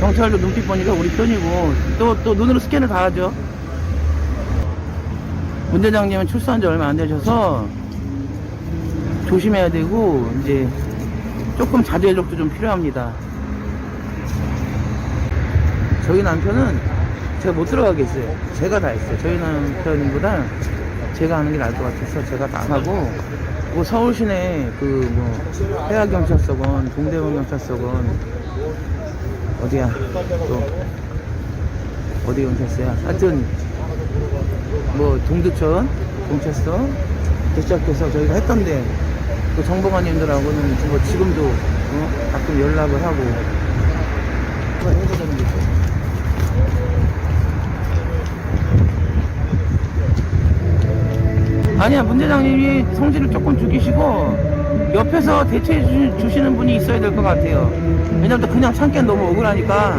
경찰도 눈빛 보니까 우리 편이고 또 또 눈으로 스캔을 다 하죠. 문 대장님은 출소한 지 얼마 안 되셔서 조심해야 되고 이제 조금 자제력도 좀 필요합니다. 저희 남편은 제가 못 들어가겠어요. 제가 다 했어요. 저희 남편보다 제가 하는 게 나을 것 같아서 제가 다 하고 뭐 서울 시내 그뭐 해양경찰서건 동대문 경찰서건 어디야 또 어디 경찰서야 하여튼 뭐 동두천 경찰서 대시작해서 저희가 했던데 그 정보관님들하고는 뭐 지금도 어? 가끔 연락을 하고. 아니야 문 대장님이 성질을 조금 죽이시고 옆에서 대처해 주, 주시는 분이 있어야 될 것 같아요. 왜냐면 또 그냥 참기엔 너무 억울하니까